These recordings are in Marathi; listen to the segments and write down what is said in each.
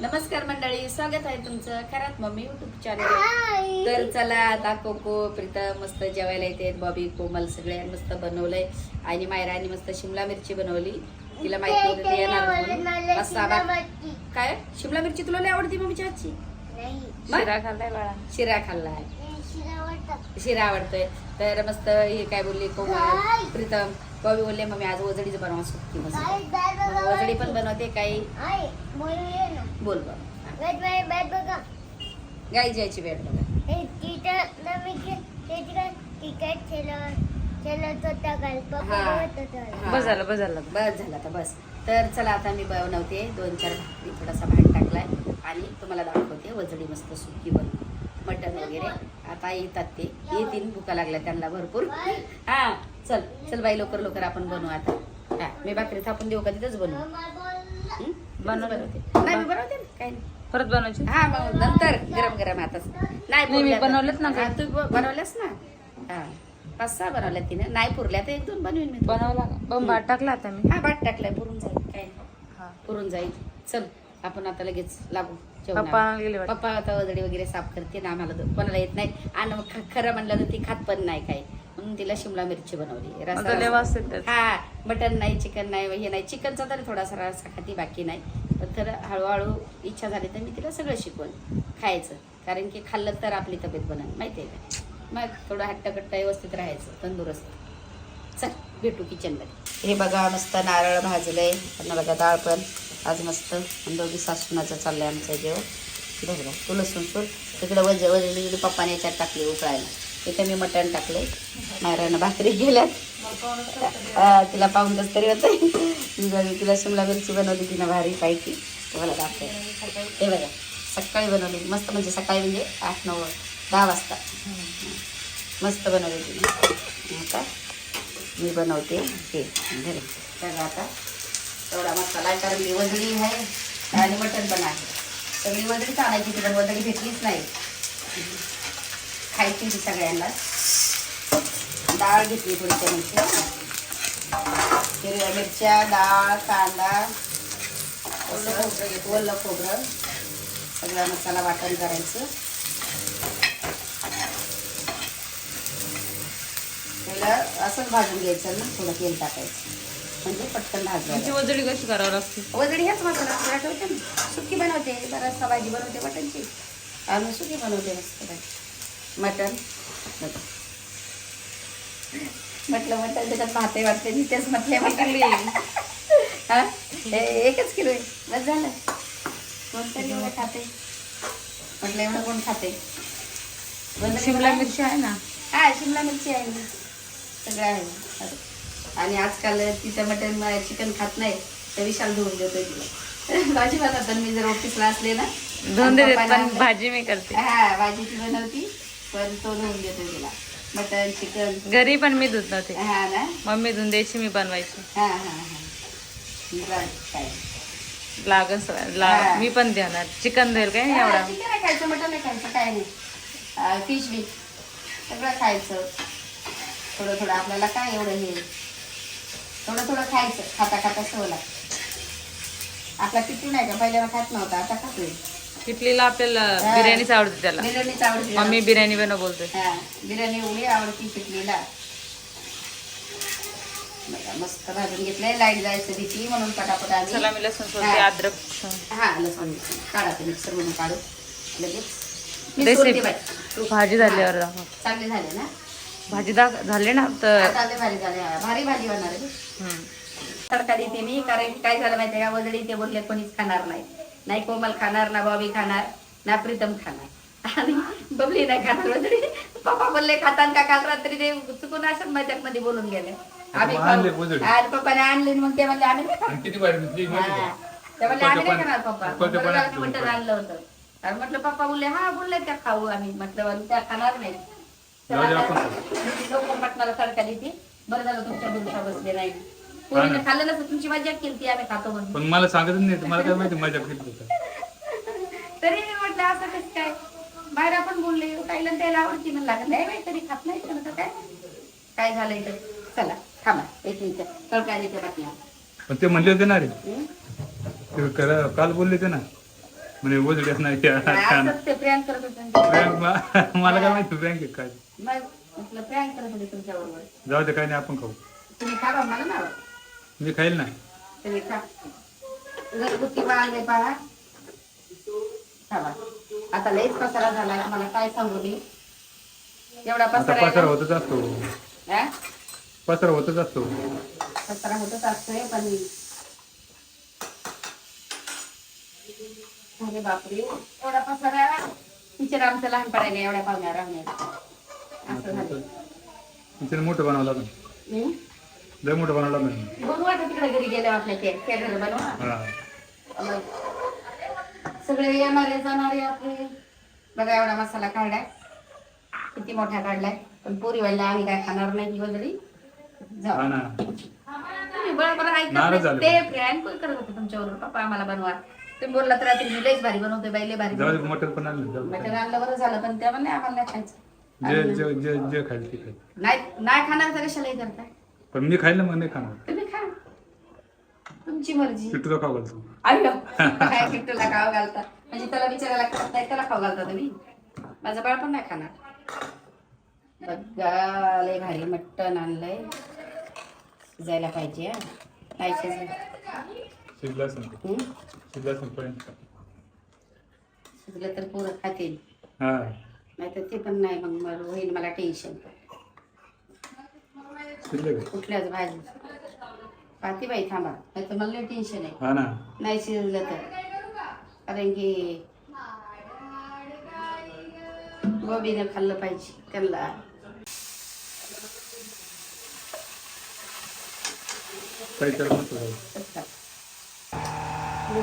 नमस्कार मंडळी स्वागत आहे तुमचं खरात मम्मी युट्यूब चॅनल तर चला आता कोको प्रीतम मस्त जेवायला येते बॉबी कोमल सगळे मस्त बनवलंय. आणि मायराने मस्त शिमला मिरची बनवली. तिला माहिती होतं ती येणार म्हणून. मस्त आबा- काय? शिमला मिरची तुला लय आवडती मम्मीची आजची शिरा खाल्लाय बाळा. शिरा खाल्लाय. शिरा आवडतोय. तर मस्त हे काय बोलली कोमल? प्रीतम बॉबी बोलले मम्मी आज वजडीच बनवा सुट्टी मस्त. मग वजडी पण बनवते काही. बोल बघ. गाई जायची वेळ बघा. हा. बस झालं बस झालं. बस झालं आता बस. तर चला आता मी बनवते दोन चार भाकरी थोडासा भात टाकलाय. आणि तुम्हाला दाखवते वजडी मस्त सुकी बनवून. मटण वगैरे. आता येतात ते. येतील भुका लागल्या त्यांना भरपूर. हा. चल चल बाई लवकर लवकर आपण बनवू आता. हा मी भाकरी थापून देऊ का तिथंच बनवू? बनवलं. बनवते नाही मी बनवते ना काही नाही. परत बनवायची? हा मग नंतर गरम गरम आता. नाही मी पुरल्या तर- बनवलेत ना हा, तू ब- बनवल्यास ना? हा पाच सहा बनवल्या तिने. नाही पुरल्या तर एक दोन बनवीन मी. बनवला का? पण टाकला आता मी. हा बाट टाकलाय पुरून जाईल काय नाही. हा. पुरून जाईल. चल आपण आता लगेच लागू जेवणाला. पप्पा गेले वाटतं. पप्पा आता वजडी वगैरे साफ करते ना आम्हाला दो- कोणाला येत नाही. आणि मग ख- खरं म्हणलं तर ती खात पण नाही काय तिला शिमला मिरची बनवली. हा मटन नाही चिकन नाही हे नाही. चिकनचा तरी थोडासा रस्सा खाती बाकी नाही. पण तर हळूहळू इच्छा झाली तर मी तिला सगळं शिकवण खायचं. कारण की खाल्लं तर आपली तब्येत बनल माहिती आहे का? मग थोडं हट्टकट्ट व्यवस्थित राहायचं तंदुरुस्त. चल भेटू किचनमध्ये हे बघा मस्त नारळ भाजलंय. आणि बघा डाळ पण. आज मस्त. आणि दोघी सासूनाचं चाललंय आमचं जेवण. बघा तू लसूण सोड. तिकडं वज वजली पप्पाने याच्यात टाकली उकळायला. इथे मी मटण टाकले नारळानं भाकरी गेल्यात तिला पाहून तस तरी होतं तिला शिमला मिरची बनवली तिनं भारी पाहिजे तुम्हाला दाखव हे बघा सकाळी बनवली. मस्त म्हणजे सकाळी म्हणजे आठ नऊ दहा वाजता. मस्त बनवली तिने. आता मी बनवते हे. घरी तर आता. एवढा मसाला कारण मी वजली आहे आणि मटण पण आहे. तर मी वजडीच आणायची तिला वजली भेटलीच नाही. खायची ती सगळ्यांना. डाळ घेतली थोडी चण्याची हिरव्या मिरच्या डाळ कांदा असं ओलं खोबरं. सगळा मसाला वाटण करायचं. त्याला असंच भाजून घ्यायचं ना थोडं तेल टाकायचं. म्हणजे पटकन त्याची भाजवायचं वजडी कशी करावं लागते? वजडी ह्याच मसाला तुला ठेवते ना सुकी बनवते बराचसा भाजी बनवते मटणची आम्ही सुकी बनवते मस्त मटण. बघा. म्हटलं मटण त्याच्यात भाते वाटते मी तेच म्हटले म्हटली हा? एकच किलो आहे. बस झालं. कोणतरी एवढं खाते. म्हटलं एवढं कोण खाते? शिमला मिरची आहे ना? हा शिमला मिरची आहे ना सगळं आहे. आणि आजकाल तिचं मटन चिकन खात नाही. तर विशाल धुवून देतोय तिला. भाजी बनवतात मी जर ऑफिसला असले ना भाजी मी करते. हा भाजी ती बनवती. पण तो धुवून देतोय तिला. Mutton chicken. घरी पण मी धुत नव्हते. हा ना? मम्मी धुवून द्यायची मी बनवायची. हा हा हा. बरं, काय? लागन सगळं. हा. ला मी पण देणार. चिकन देईल काय हा, एवढा? चिकन नाही खायचं मटन नाही खायचं काय नाही. फिश बी सगळं खायचं. थोडं थोडं आपल्याला काय एवढं हे? थोडं थोडं खायचं. खाता खाता लागते. आपला किट्टू नाही का? पहिल्याला खात नव्हता आता खातोय किटलीला आपल्याला. बिर्याणीच आवडते त्याला. बिर्याणीच आवडते. मम्मी बिर्याणी बनव बोलतोय हा बिर्याणी एवढी आवडती बघा, मस्त भाजून घेतलंय लाइट जायचं भीती म्हणून पटापट आली चला मी लसूण सोडते हा. अद्रक हा लसूण काढा ते मिक्सर मधून काढू लगेच. मी Recipe. सोडते बाई. तू- भाजी झाल्यावर दाखव. चांगले झाले ना? भाजी दाख झाली ना? तर आता लय भारी झाले हा. भारी भाजी होणार आहे. हम्म. देते मी कारण काय झालं माहितीये का? वजडी ते बोलले कोणीच खाणार नाही. नाही कोमल खाणार ना बॉबी खाणार ना प्रीतम खाणार आणि बबली नाही खाणार वजडी पप्पा बोलले खातान का काल रात्री ते चुकून असं मजाकमध्ये बोलून गेले आम्ही आणले. वजडी. आणि पप्पाने आणले आणि मग ते म्हणले आम्ही नाही खाणार. आणि किती वाट घेतली माहिती हा. का? ते म्हणले आम्ही नाही खाणार पप्पा मटण ठेवून आणलं होतं आणि म्हटलं पप्पा बोलले हा बोलले त्या खाऊ आम्ही म्हटलं "अरे त्या खाणार नाही जाऊ दे आपण मटणाला तडका देते बरं झालं तुमच्या दिवसा बसले नाही पोरीने खाल्लं नसतं तुमची मजा केली ती आम्ही खातो म्हणून. पण मला सांगतच नाही मला काय माहिती मजा होतं. तरी मी म्हटलं असं कसं काय? बाहेर आपण बोलले काहीला त्याला आवडती म्हणून लागत नाही बाई तरी खात नाही तर काय? काय झालं इथं चला थांबा एक मिनिट. देते बातम्या. पण ते म्हणले होते ना रे. हं? ते करा- काल बोलले ते ना. म्हणे वजडी नाही असंच ते प्रँक करत होते. मला काय माहिती प्रँक आहे काय? मग म्हटलं प्रँक करत होते तुमच्या बरोबर जाऊ दे काय नाही आपण खाऊ. तुम्ही खा बा मला ना मी खाईल ना तुम्ही खा. घरगुती खावा आता लईच पसारा झाला मला काय सांगू मी? एवढा आता पसारा पसारा आहे होतच असतो? हा? पसारा होतच असतो. पसारा होतच असतोय पण अरे बापरे. एवढा पसारा? टीचर आमचं लहानपण एवढ्या पाहुण्या राहण्यात असं झालं. तिने मोठं बनवलं लागेल. हम्म? लय मोठं बनवलं बनवू आता तिकडे घरी गेल्या आपल्या ते बनवा. हा. मग सगळे येणारे जाणारे आपले. बघा एवढा मसाला काढलाय. किती मोठा काढलाय. पण पुरी व्हायला आम्ही काय खाणार नाही हा ना. तुम्ही बरोबर नाराज. झाले. ते करत होते पप्पा आम्हाला बनवा. तुम्ही बोलला तर रात्री मी लईच भारी बनवतोय बाई लई भारी जाऊ दे बनवतोय. मटण पण आणलं जाऊ दे. मटण आणलं बरं झालं पण त्या म्हणले आम्हाला नाही खायचं. जे जे जे जे खाईल ते खाईल. नाही नाही खाणार तर कशालाही करताय? पण मी खाईल ना मग नाही खाणार. तुम्ही खा. तुमची मर्जी. पिठूला खाऊ घालतो. अय्यो काय किट्टूला खाऊ घालता? म्हणजे त्याला विचारायला लागत नाही त्याला खाऊ घालता तुम्ही? माझं बाळ पण नाही खाणार. बघा लय भारी मटण आणलंय. शिजायला पाहिजे हा. नाही शिजलं. हं? तर. पोरं खातील. हा. नाही तर ते पण नाही मग होईल मला टेन्शन. कुठल्याच भाजी? पाहते बाई थांबा नाही तर मला टेन्शन आहे. हा ना. नाही शिजलं तर. कारण की गोबीने खाल्लं पाहिजे त्यांना.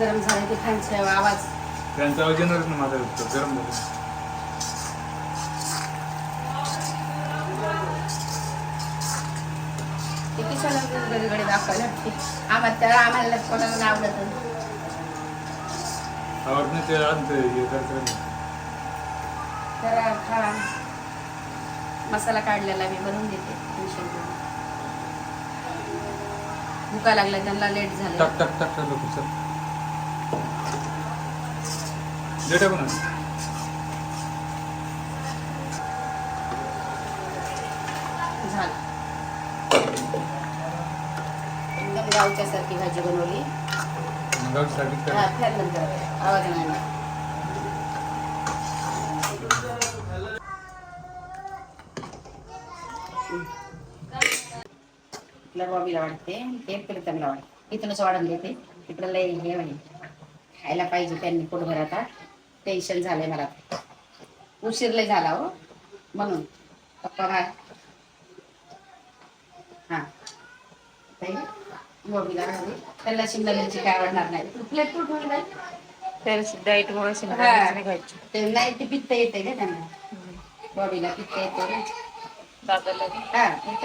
गरम झालं की फॅनचा आवाज. त्यांचा आवाज येणारच ना माझा गरम झालं. ते कशाला गडगडे दाखवायला लागते. आम्हाला त्या आम्हाला कोणाला आवडत आवाज नाही ते आणतं हे करतं. तर खा मसाला काढलेला मी बनवून देते टेन्शन घेऊन भुका लागला त्यांना लेट झालं टाक टाक टाक टाक झालं. एकदम गावच्या सारखी भाजी बनवली. हा. आवाज नाही. बॉबीला वाटते ते वाटते. इथूनच वाढून देते. तिकडं लय हे म्हणे. खायला पाहिजे त्यांनी पोटभर आता. टेन्शन झालंय मला. उशीर लय झाला हो. म्हणून. पप्पा हा. राहू दे. त्याला शिमला मिरची काय आवडणार नाही. प्लेट तू ठेवून जाईल डाईट मुळे. नाही खायची. ते नाही ते पित्त येते का त्यांना. बॉडीला पित्त येते ना. दादाला हा ते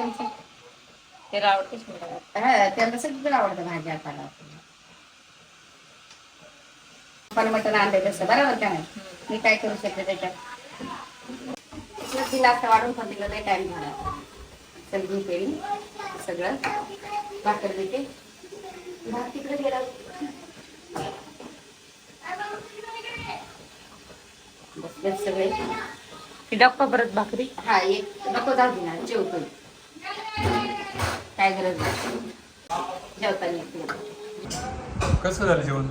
त्याला आवडतेच मला हा त्यांना सगळं आवडतं भाज्या पाला पण मटण आणलं तसं बरोबर का नाही? मी काय करू शकते त्याच्यात? तिला असं वाढून पण तिला लय टाइम झाला. चल घेऊ पेरी सगळं. भाकर देते. भात तिकडे गेला. बसले सगळे. ती डॉक्टर परत भाकरी? हा एक नको जाऊ दे ना जेवतो. काय गरज नाही. जेवताना. कसं झालं जेवण?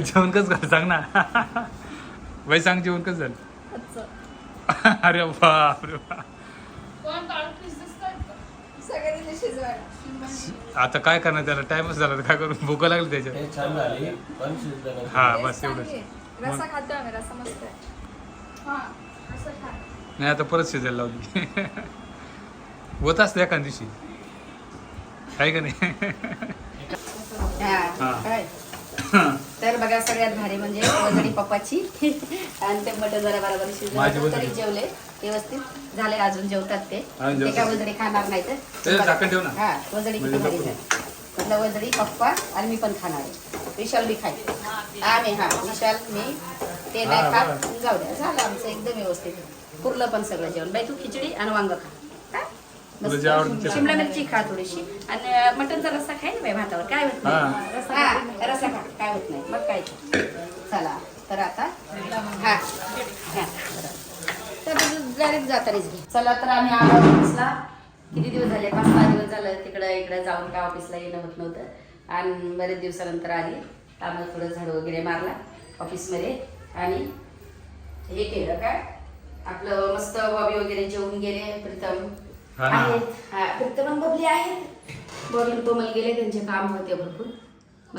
जेवण कसं झालं? सांग ना. बाई सांग जेवण कसं झालं? अरे बाप. रे बाप आता काय करणार त्याला? टाइमच झाला. तर काय करू? भूक लागली त्याच्यात. हे छान झाली. पण शिजलं नाही. हा बस एवढंच. रसा खातो आम्ही. रसा मस्त आहे. नाही आता परत शिजायला लावली. होत असते एखाद दिवशी. आहे का नाही? हा, हा. काय? तर बघा सगळ्यात भारी म्हणजे वजडी पप्पाची. आणि ते मटण जरा बरोबर शिजलं. तरी जेवले. व्यवस्थित झाले अजून जेवतात ते. ते काय. वजडी खाणार नाही ना. हा वजडी म्हणजे. म्हटलं वजडी पप्पा आणि मी पण खाणार आहे. विशाल बी खाईल. आम्ही हा विशाल मी ते नाही खात. जाऊ द्या झालं आमचं एकदम व्यवस्थित. पुरलं पण सगळं जेवण. बाई तू खिचडी आणि वांग खा. हा? शिमला मिरची खा थोडीशी. आणि मटनचा रस्सा खाय ना बाई भातावर. काय होत नाही हा, रस्सा खा काय होत नाही मग काय चला तर आता हा हा बरं. तर जातानीच घे. चला तर आम्ही आलो ऑफिसला किती दिवस झाले? पाच सहा दिवस झालं तिकडं इकडं जाऊन काय ऑफिसला येणं होत नव्हतं. आणि बरेच दिवसानंतर आली. त्यामुळे थोडं झाडू वगैरे मारला ऑफिसमध्ये आणि हे केलं काय? आपलं मस्त बॉबी वगैरे जेवून गेले प्रीतम. आहेत. हा प्रीतम बबली आहेत. बबली कोमल गेले त्यांचे काम होते भरपूर.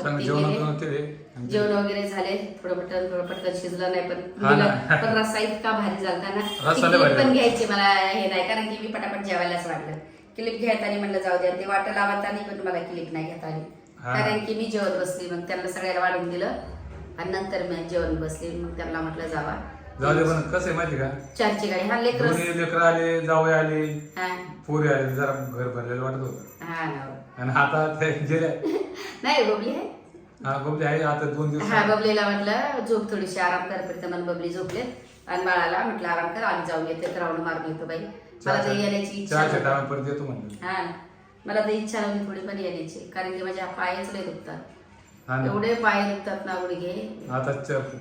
चांगलं जेवण जेवण वगैरे झाले. थोडं मटण थोडं पटकन शिजलं नाही पण हा ना. पण रस्सा इतका भारी झालता ना. रस्सा ती लय भारी clip पण झाला. घ्यायची मला हे नाही कारण की मी पटापट जेवायलाच वाटलं. क्लिप घेताना म्हणलं जाऊ द्या ते वाटं लावताना पण मला क्लिप नाही घेता आली. हा. कारण की मी जेवत बसली मग त्यांना सगळ्याला वाढून दिलं. आणि नंतर मी जेवण बसली मग त्यांना म्हटलं जावा. जाऊ दे पण कसं आहे माहिती का? चारची गाडी. हा लेकर दोन्ही लेकर आले जावई आले हा. पोरी आले जरा घर भरलेलं वाटत होतं. हा ना. आणि आता ते गेल्या नाही बबली आहे? हा बबली आहे. आता दोन दिवस हा बबलीला म्हटलं झोप थोडीशी आराम कर पडतं मला बबली झोपले. आणि बाळाला म्हटलं आराम कर आम्ही जाऊन येते तर राऊंड मारून येतो बाई. मला तर येण्याची इच्छा चहाच्या येतो म्हणलं. हा. मला तर इच्छा नव्हती थोडी पण येण्याची कारण की माझ्या पायच लय दुखतात. एवढे पाय दुखतात ना गुडघे. आता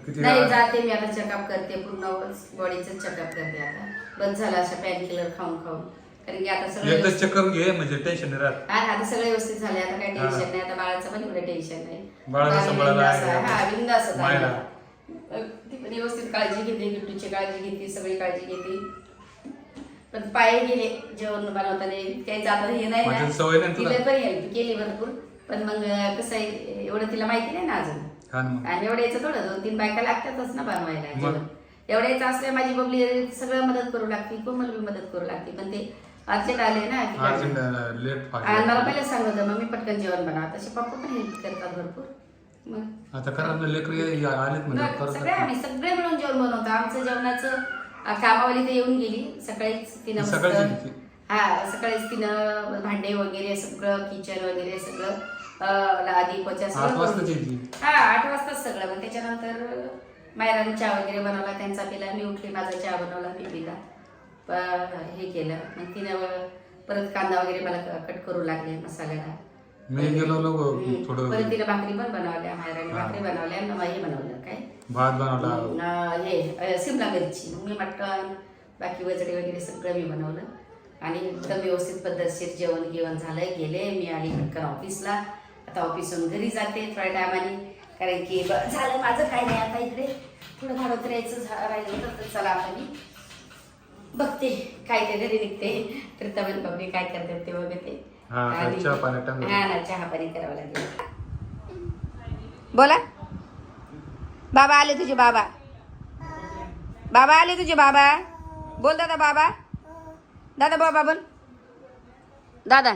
किती नाही जाते मी आता चेकअप करते पूर्ण बॉडीचं चेकअप करते आता. बंद झालं अशा पॅन किलर खाऊन खाऊन. कारण की आता सगळं एकदा व्यवस्थित- चक्कर घे म्हणजे टेन्शन नाही राहत हा आता सगळं व्यवस्थित झालंय आता काही हा. टेन्शन नाही आता बाळाचं पण एवढं टेन्शन नाही बाळाला बाळ सांभाळायला बिनधास्त आहे. आहे. हा बिंदास मायला. ती पण व्यवस्थित काळजी घेते गिट्टूची काळजी घेते सगळी काळजी घेते पण पाय गेले जेवण बनवताना काही जाता हे नाही म्हणजे ना नाही तुला? तिला पण हेल्प केली भरपूर पण मग कसं आहे एवढं तिला माहिती नाही ना अजून हा ना मग. आणि एवढ्याचं थोडं दोन तीन बायका लागतातच ना बनवायला मग? जेवण एवढ्याचं असल्या माझी बबली सगळं मदत करू लागते कोमल बी मदत करू लागते पण ते अर्जंट आले ना की अर्जंट लेट आणि मला पहिले सांगत होतं मम्मी पटकन जेवण बनवा तसे पप्पा पण हेल्प करतात भरपूर. मग आता करा ना लेकर आलेत म्हणजे करत सगळे आम्ही सगळे मिळून जेवण बनवतो. आमचं जेवणाचं कामावाली तर येऊन गेली. सकाळीच तिनं मस्त- सकाळची. हा सकाळीच तिनं भांडे वगैरे सगळं किचन वगैरे सगळं अं, आधी पोचा आठ करून- येते. हा आठ वाजताच सगळं. मग त्याच्यानंतर मायराने चहा वगैरे बनवला त्यांचा पिला मी उठली माझा चहा बनवला मी पिला हे केलं. मग तिनं परत कांदा वगैरे मला कट करू लागले मसाल्याला. परत तिला भाकरी पण बनवल्या मायराने. भाकरी बनवल्या आणि हे बनवलं काय? भात बनवला. हे सिमला मिरची. मग मी मटण बाकी वजडी वगैरे सगळं मी बनवलं. आणि एकदम व्यवस्थित पद्धतशीर जेवण गिवण झालं गेले मी आली पटकन ऑफिसला. आता ऑफिसहून घरी जाते थोड्या टायमाने कारण की झालं माझं काय नाही आता इकडे. थोडं करायचं झा- राहिलं तर चला आता मी बघते काय ते घरी निघते. प्रीतमन बघते काय करतात ते बघते. हा, काय आणि- चहा पाणी टाकलं. हा ना चहा पाणी करावं लागेल. बोला. बाबा आले तुझे बाबा. बाबा आले तुझे बाबा. बोल दादा बाबा. दादा बाबा बोल. दादा.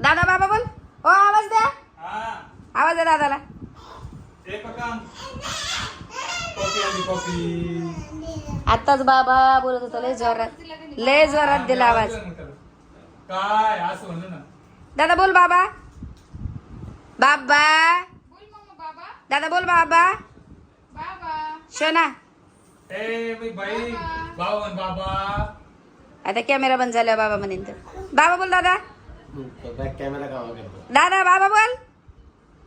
दादा बाबा बोल. ओ आवाज द्या. आवाज द्या दादाला. आताच बाबा बोलत होता लय जोरात लय जोरात दिला आवाज. काय असं म्हणलं ना. दादा बोल बाबा. बाबा. बोल मम्मा बाबा. दादा बोल बाबा. बाबा. ए शोना आता कॅमेरा बंद झाला बाबा म्हणेन तर. बाबा बोल दादा. दादा बाबा बोल.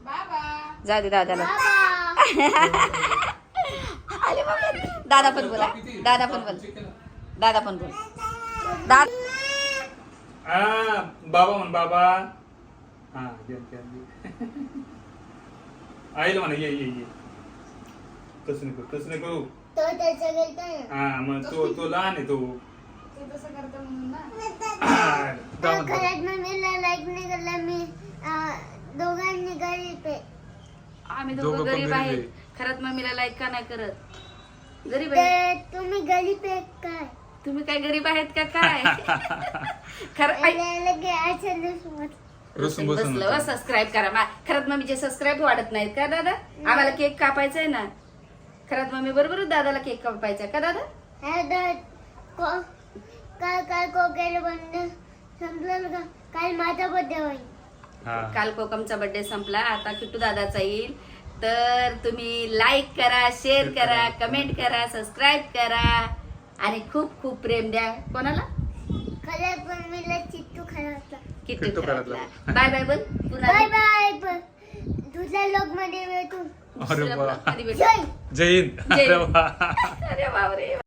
बाबा. जाऊ दे दादाला आले दादा पण बोला. दादा पण बोल. दादा पण बोल. दादा हा बाबा म्हण बाबा. हा. आईला म्हणा ये ये ये. तसं नाही करू तसं नाही करू हा मग तो तो लहान आहे तो. हा, आम्ही दोघं गरीब आहे. खरंच मम्मीला लाईक का नाही करत? गरीब आहे. तुम्ही गरीब आहे काय? तुम्ही काय गरीब आहेत का काय? खरं. रुसून बसून बसलं सबस्क्राईब करा. मा- खरंच मम्मीचे सबस्क्राईब वाढत नाहीत का दादा? आम्हाला केक कापायचा आहे ना. खरंच मम्मी बरोबरच दादाला केक कापायचा का दादा? हा, तर को- काल काल कोकेला बंद संपलं का काल माझा बर्थडे होईल हा. काल कोकमचा बर्थडे संपला. आता किट्टू दादाचा येईल. तर तुम्ही लाईक करा शेअर करा कमेंट करा सबस्क्राईब करा आणि खूप खूप प्रेम द्या. कोणाला? कलर पण मला चित्तू खायचा किट्टू किट्टू घरातला घरातला. बाय बाय बोल. पुन्हा बाय बाय दुसऱ्या लोक मध्ये भेटू. अरे दुसऱ्या वा. ब्लॉगमध्ये भेटू. जय. जय हिंद. अरे. वा. अरे बापरे.